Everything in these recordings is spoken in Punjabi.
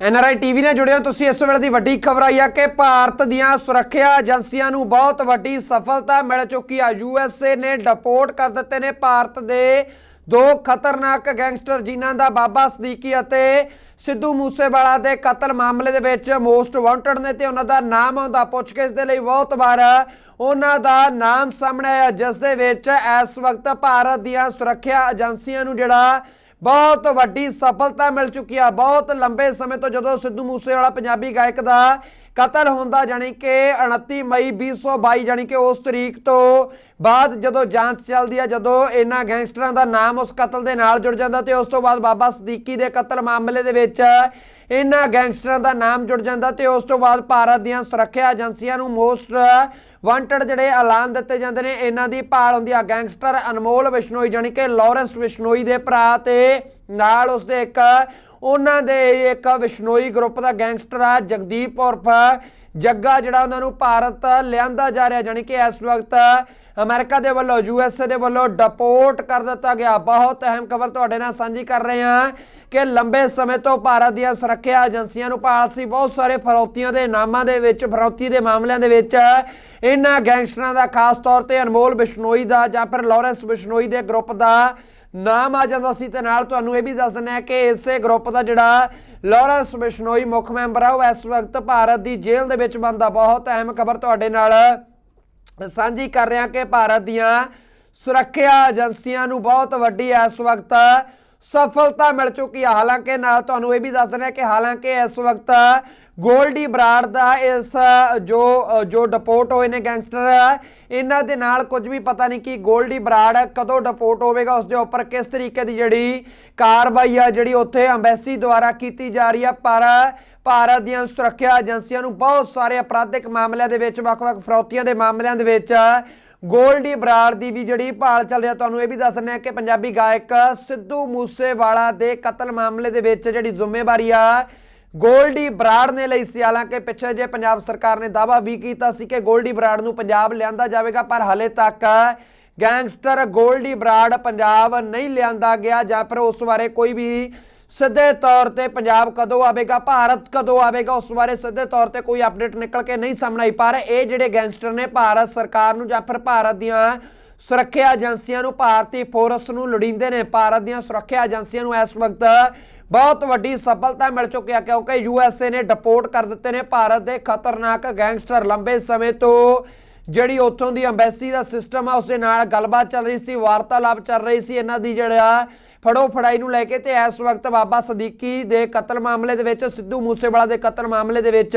ਐਨਆਰਆਈ ਟੀਵੀ ਨਾਲ ਜੁੜੇ ਤੁਸੀਂ ਇਸ ਵੇਲੇ ਦੀ ਵੱਡੀ ਖਬਰ ਆਈ ਆ ਕਿ ਭਾਰਤ ਦੀਆਂ ਸੁਰੱਖਿਆ ਏਜੰਸੀਆਂ ਨੂੰ ਬਹੁਤ ਵੱਡੀ ਸਫਲਤਾ ਮਿਲ ਚੁੱਕੀ ਆ। ਯੂਐਸਏ ਨੇ ਡਿਪੋਰਟ ਕਰ ਦਿੱਤੇ ਨੇ ਭਾਰਤ ਦੇ ਦੋ ਖਤਰਨਾਕ ਗੈਂਗਸਟਰ, ਜਿਨ੍ਹਾਂ ਦਾ ਬਾਬਾ ਸਦੀਕੀ ਅਤੇ ਸਿੱਧੂ ਮੂਸੇਵਾਲਾ ਦੇ ਕਤਲ ਮਾਮਲੇ ਦੇ ਵਿੱਚ ਮੋਸਟ ਵਾਂਟਡ ਨੇ ਤੇ ਉਹਨਾਂ ਦਾ ਨਾਮ ਆਉਂਦਾ। ਪੁੱਛਗਿੱਛ ਦੇ ਲਈ ਬਹੁਤ ਵਾਰ ਉਹਨਾਂ ਦਾ ਨਾਮ ਸਾਹਮਣੇ ਆਇਆ, ਜਿਸ ਦੇ ਵਿੱਚ ਇਸ ਵਕਤ ਭਾਰਤ ਦੀਆਂ ਸੁਰੱਖਿਆ ਏਜੰਸੀਆਂ ਨੂੰ ਜਿਹੜਾ ਬਹੁਤ ਵੱਡੀ ਸਫਲਤਾ ਮਿਲ ਚੁੱਕੀ ਆ। ਬਹੁਤ ਲੰਬੇ ਸਮੇਂ ਤੋਂ ਜਦੋਂ ਸਿੱਧੂ ਮੂਸੇਵਾਲਾ ਪੰਜਾਬੀ ਗਾਇਕ ਦਾ ਕਤਲ ਹੁੰਦਾ ਜਾਣੀ ਕਿ 29 ਮਈ 2022 ਜਾਣੀ ਕਿ ਉਸ ਤਰੀਕ ਤੋਂ ਬਾਅਦ ਜਦੋਂ ਜਾਂਚ ਚੱਲਦੀ ਆ, ਜਦੋਂ ਇਹਨਾਂ ਗੈਂਗਸਟਰਾਂ ਦਾ ਨਾਮ ਉਸ ਕਤਲ ਦੇ ਨਾਲ ਜੁੜ ਜਾਂਦਾ ਤੇ ਉਸ ਤੋਂ ਬਾਅਦ ਬਾਬਾ ਸਦੀਕੀ ਦੇ ਕਤਲ ਮਾਮਲੇ ਦੇ ਵਿੱਚ ਇਹਨਾਂ ਗੈਂਗਸਟਰਾਂ ਦਾ ਨਾਮ ਜੁੜ ਜਾਂਦਾ ਤੇ ਉਸ ਤੋਂ ਬਾਅਦ ਭਾਰਤ ਦੀਆਂ ਸੁਰੱਖਿਆ ਏਜੰਸੀਆਂ ਨੂੰ ਮੋਸਟ ਵਾਂਟਡ ਜਿਹੜੇ ਐਲਾਨ ਦਿੱਤੇ ਜਾਂਦੇ ਨੇ, ਇਹਨਾਂ ਦੀ ਭਾਲ ਹੁੰਦੀ ਆ ਗੈਂਗਸਟਰ ਅਨਮੋਲ ਵਿਸ਼ਨੋਈ ਜਾਣੀ ਕਿ ਲਾਰੈਂਸ ਬਿਸ਼ਨੋਈ ਦੇ ਭਰਾ ਤੇ ਨਾਲ ਉਸਦੇ ਇੱਕ ਉਹਨਾਂ ਦੇ ਇੱਕ ਬਿਸ਼ਨੋਈ ਗਰੁੱਪ ਦਾ ਗੈਂਗਸਟਰ ਆ, ਜਗਦੀਪ ਉਰਫ ਜੱਗਾ, ਜਿਹੜਾ ਉਹਨਾਂ ਨੂੰ ਭਾਰਤ ਲਿਆਂਦਾ ਜਾ ਰਿਹਾ, ਜਾਣੀ ਕਿ ਇਸ ਵਕਤ ਅਮਰੀਕਾ ਦੇ ਵੱਲੋਂ ਯੂਐਸਏ ਦੇ ਵੱਲੋਂ ਡਿਪੋਰਟ ਕਰ ਦਿੱਤਾ ਗਿਆ। ਬਹੁਤ ਅਹਿਮ ਖਬਰ ਤੁਹਾਡੇ ਨਾਲ ਸਾਂਝੀ ਕਰ ਰਹੇ ਹਾਂ ਕਿ ਲੰਬੇ ਸਮੇਂ ਤੋਂ ਭਾਰਤ ਦੀਆਂ ਸੁਰੱਖਿਆ ਏਜੰਸੀਆਂ ਨੂੰ ਭਾਲ ਸੀ। ਬਹੁਤ ਸਾਰੇ ਫਰੌਤੀਆਂ ਦੇ ਨਾਮਾਂ ਦੇ ਵਿੱਚ, ਫਰੌਤੀ ਦੇ ਮਾਮਲਿਆਂ ਦੇ ਵਿੱਚ ਇਹਨਾਂ ਗੈਂਗਸਟਰਾਂ ਦਾ ਖਾਸ ਤੌਰ ਤੇ ਅਨਮੋਲ ਬਿਸ਼ਨੋਈ ਦਾ ਜਾਂ ਫਿਰ ਲਾਰੈਂਸ ਬਿਸ਼ਨੋਈ ਦੇ ਗਰੁੱਪ ਦਾ ਨਾਮ ਆ ਜਾਂਦਾ ਸੀ ਤੇ ਨਾਲ ਤੁਹਾਨੂੰ ਇਹ ਵੀ ਦੱਸ ਦਿੰਦੇ ਆ ਕਿ ਇਸੇ ਗਰੁੱਪ ਦਾ ਜਿਹੜਾ ਲਾਰੈਂਸ ਬਿਸ਼ਨੋਈ ਮੁੱਖ ਮੈਂਬਰ ਆ, ਉਹ ਇਸ ਵਕਤ ਭਾਰਤ ਦੀ ਜੇਲ੍ਹ ਦੇ ਵਿੱਚ ਬੰਦਾ ਬਹੁਤ ਅਹਿਮ ਖਬਰ ਤੁਹਾਡੇ ਨਾਲ ਸਾਂਝੀ ਕਰ ਰਿਹਾ ਕਿ ਭਾਰਤ ਦੀਆਂ ਸੁਰੱਖਿਆ ਏਜੰਸੀਆਂ ਨੂੰ ਬਹੁਤ ਵੱਡੀ ਇਸ ਵਕਤ ਸਫਲਤਾ ਮਿਲ ਚੁੱਕੀ ਹੈ ਹਾਲਾਂਕਿ ਨਾਲ ਤੁਹਾਨੂੰ ਇਹ ਵੀ ਦੱਸ ਦਿੰਦੇ ਆ ਕਿ ਹਾਲਾਂਕਿ ਇਸ ਵਕਤ ਗੋਲਡੀ ਬਰਾੜ ਦਾ ਇਸ ਜੋ ਜੋ ਡਿਪੋਰਟ ਹੋਏ ਨੇ ਗੈਂਗਸਟਰ ਇਹਨਾਂ ਦੇ ਨਾਲ ਕੁਝ ਵੀ ਪਤਾ ਨਹੀਂ ਕਿ ਗੋਲਡੀ ਬਰਾੜ ਕਦੋਂ ਡਿਪੋਰਟ ਹੋਵੇਗਾ ਉਸ ਦੇ ਉੱਪਰ ਕਿਸ ਤਰੀਕੇ ਦੀ ਜਿਹੜੀ ਕਾਰਵਾਈ ਆ, ਜਿਹੜੀ ਉੱਥੇ ਅੰਬੈਸੀ ਦੁਆਰਾ ਕੀਤੀ ਜਾ ਰਹੀ ਆ, ਪਰ ਭਾਰਤ ਦੀਆਂ ਸੁਰੱਖਿਆ ਏਜੰਸੀਆਂ ਨੂੰ ਬਹੁਤ ਸਾਰੇ ਅਪਰਾਧਿਕ ਮਾਮਲਿਆਂ ਦੇ ਵਿੱਚ, ਵੱਖ-ਵੱਖ ਫਰੌਤੀਆਂ ਦੇ ਮਾਮਲਿਆਂ ਦੇ ਵਿੱਚ ਗੋਲਡੀ ਬਰਾੜ ਦੀ ਵੀ ਜਿਹੜੀ ਭਾਲ ਚੱਲ ਰਿਹਾ ਤੁਹਾਨੂੰ ਇਹ ਵੀ ਦੱਸ ਦਿੰਦੇ ਆ ਕਿ ਪੰਜਾਬੀ ਗਾਇਕ ਸਿੱਧੂ ਮੂਸੇਵਾਲਾ ਦੇ ਕਤਲ ਮਾਮਲੇ ਦੇ ਵਿੱਚ ਜਿਹੜੀ ਜ਼ਿੰਮੇਵਾਰੀ ਆ ਗੋਲਡੀ ਬਰਾੜ ਨੇ ਲਈ ਸੀ। ਹਾਲਾਂਕਿ ਪਿੱਛੇ ਜੇ ਪੰਜਾਬ ਸਰਕਾਰ ਨੇ ਦਾਅਵਾ ਵੀ ਕੀਤਾ ਸੀ ਕਿ ਗੋਲਡੀ ਬਰਾੜ ਨੂੰ ਪੰਜਾਬ ਲਿਆਂਦਾ ਜਾਵੇਗਾ, ਪਰ ਹਲੇ ਤੱਕ ਗੈਂਗਸਟਰ ਗੋਲਡੀ ਬਰਾੜ ਪੰਜਾਬ ਨਹੀਂ ਲਿਆਂਦਾ ਗਿਆ ਜਾਂ ਫਿਰ ਉਸ ਬਾਰੇ ਕੋਈ ਵੀ ਸਿੱਧੇ ਤੌਰ ਤੇ ਪੰਜਾਬ ਕਦੋਂ ਆਵੇਗਾ, ਭਾਰਤ ਕਦੋਂ ਆਵੇਗਾ, ਉਸ ਬਾਰੇ ਸਿੱਧੇ ਤੌਰ ਤੇ ਕੋਈ ਅਪਡੇਟ ਨਿਕਲ ਕੇ ਨਹੀਂ ਸਾਹਮਣੇ ਆਈ। ਪਰ ਇਹ ਜਿਹੜੇ ਗੈਂਗਸਟਰ ਨੇ ਭਾਰਤ ਸਰਕਾਰ ਨੂੰ ਜਾਂ ਫਿਰ ਭਾਰਤ ਦੀਆਂ ਸੁਰੱਖਿਆ ਏਜੰਸੀਆਂ ਨੂੰ, ਭਾਰਤੀ ਫੋਰਸ ਨੂੰ ਲੋੜੀਂਦੇ ਨੇ। ਭਾਰਤ ਦੀਆਂ ਸੁਰੱਖਿਆ ਏਜੰਸੀਆਂ ਨੂੰ ਇਸ ਵਕਤ ਬਹੁਤ ਵੱਡੀ ਸਫਲਤਾ ਮਿਲ ਚੁੱਕੀ ਹੈ ਕਿਉਂਕਿ ਯੂਐਸਏ ਨੇ ਡਿਪੋਰਟ ਕਰ ਦਿੱਤੇ ਨੇ। ਭਾਰਤ ਦੇ ਖਤਰਨਾਕ ਗੈਂਗਸਟਰ ਲੰਬੇ ਸਮੇਂ ਤੋਂ ਜਿਹੜੀ ਉੱਥੋਂ ਦੀ ਅੰਬੈਸੀ ਦਾ ਸਿਸਟਮ ਆ, ਉਸ ਦੇ ਨਾਲ ਗੱਲਬਾਤ ਚੱਲ ਰਹੀ ਸੀ, ਵਾਰਤਾਲਾਪ ਚੱਲ ਰਹੀ ਸੀ। ਇਹਨਾਂ ਦੀ ਜਿਹੜਾ ਫੜੋ ਫੜਾਈ ਨੂੰ ਲੈ ਕੇ ਤੇ ਇਸ ਵਕਤ ਬਾਬਾ ਸਦੀਕੀ ਦੇ ਕਤਲ ਮਾਮਲੇ ਦੇ ਵਿੱਚ, ਸਿੱਧੂ ਮੂਸੇਵਾਲਾ ਦੇ ਕਤਲ ਮਾਮਲੇ ਦੇ ਵਿੱਚ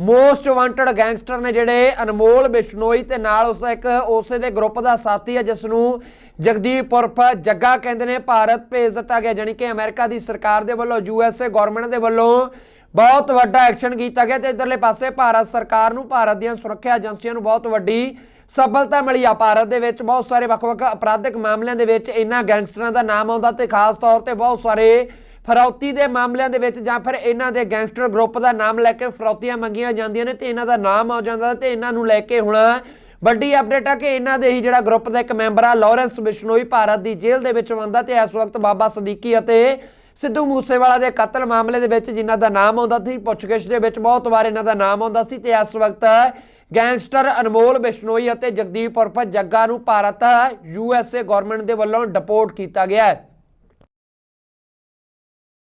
ਮੋਸਟ ਵਾਂਟਡ ਗੈਂਗਸਟਰ ਨੇ ਜਿਹੜੇ ਅਨਮੋਲ ਬਿਸ਼ਨੋਈ ਤੇ ਨਾਲ ਉਸ ਇੱਕ ਉਸੇ ਦੇ ਗਰੁੱਪ ਦਾ ਸਾਥੀ ਹੈ, ਜਿਸ ਨੂੰ ਜਗਦੀਪ ਉਰਫ ਜੱਗਾ ਕਹਿੰਦੇ ਨੇ। ਭਾਰਤ ਭੇਜ ਦਿੱਤਾ ਗਿਆ, ਜਾਣੀ ਕਿ ਅਮਰੀਕਾ ਦੀ ਸਰਕਾਰ ਦੇ ਵੱਲੋਂ ਯੂਐਸਏ ਗਵਰਨਮੈਂਟ ਦੇ ਵੱਲੋਂ ਬਹੁਤ ਵੱਡਾ ਐਕਸ਼ਨ ਕੀਤਾ ਗਿਆ ਤੇ ਇਧਰਲੇ ਪਾਸੇ ਭਾਰਤ ਸਰਕਾਰ ਨੂੰ, ਭਾਰਤ ਦੀਆਂ ਸੁਰੱਖਿਆ ਏਜੰਸੀਆਂ ਨੂੰ ਬਹੁਤ ਵੱਡੀ ਸਫਲਤਾ ਮਿਲੀ ਆ ਭਾਰਤ ਦੇ ਵਿੱਚ। ਬਹੁਤ ਸਾਰੇ ਵੱਖ-ਵੱਖ ਅਪਰਾਧਿਕ ਮਾਮਲਿਆਂ ਦੇ ਵਿੱਚ ਇਹਨਾਂ ਗੈਂਗਸਟਰਾਂ ਦਾ ਨਾਮ ਆਉਂਦਾ ਤੇ ਖਾਸ ਤੌਰ ਤੇ ਬਹੁਤ ਸਾਰੇ ਫਰੌਤੀ ਦੇ ਮਾਮਲਿਆਂ ਦੇ ਵਿੱਚ ਜਾਂ ਫਿਰ ਇਹਨਾਂ ਦੇ ਗੈਂਗਸਟਰ ਗਰੁੱਪ ਦਾ ਨਾਮ ਲੈ ਕੇ ਫਰੌਤੀਆਂ ਮੰਗੀਆਂ ਜਾਂਦੀਆਂ ਨੇ ਤੇ ਇਹਨਾਂ ਦਾ ਨਾਮ ਆ ਜਾਂਦਾ ਤੇ ਇਹਨਾਂ ਨੂੰ ਲੈ ਕੇ ਹੁਣ ਵੱਡੀ ਅਪਡੇਟ ਆ ਕਿ ਇਹਨਾਂ ਦੇ ਹੀ ਜਿਹੜਾ ਗਰੁੱਪ ਦਾ ਇੱਕ ਮੈਂਬਰ ਆ, ਲਾਰੈਂਸ ਬਿਸ਼ਨੋਈ ਭਾਰਤ ਦੀ ਜੇਲ੍ਹ ਦੇ ਵਿੱਚ ਬੰਦਾ ਤੇ ਇਸ ਵਕਤ ਬਾਬਾ ਸਦੀਕੀ ਅਤੇ ਸਿੱਧੂ ਮੂਸੇਵਾਲਾ ਦੇ ਕਤਲ ਮਾਮਲੇ ਦੇ ਵਿੱਚ ਜਿਨ੍ਹਾਂ ਦਾ ਨਾਮ ਆਉਂਦਾ ਸੀ, ਪੁੱਛਗਿੱਛ ਦੇ ਵਿੱਚ ਬਹੁਤ ਵਾਰ ਇਹਨਾਂ ਦਾ ਨਾਮ ਆਉਂਦਾ ਸੀ ਤੇ ਇਸ ਵਕਤ ਗੈਂਗਸਟਰ ਅਨਮੋਲ ਬਿਸ਼ਨੋਈ ਅਤੇ ਜਗਦੀਪ ਉਰਫ ਜੱਗਾ ਨੂੰ ਭਾਰਤ ਯੂਐਸਏ ਗਵਰਨਮੈਂਟ ਦੇ ਵੱਲੋਂ ਡਿਪੋਰਟ ਕੀਤਾ ਗਿਆ ਹੈ।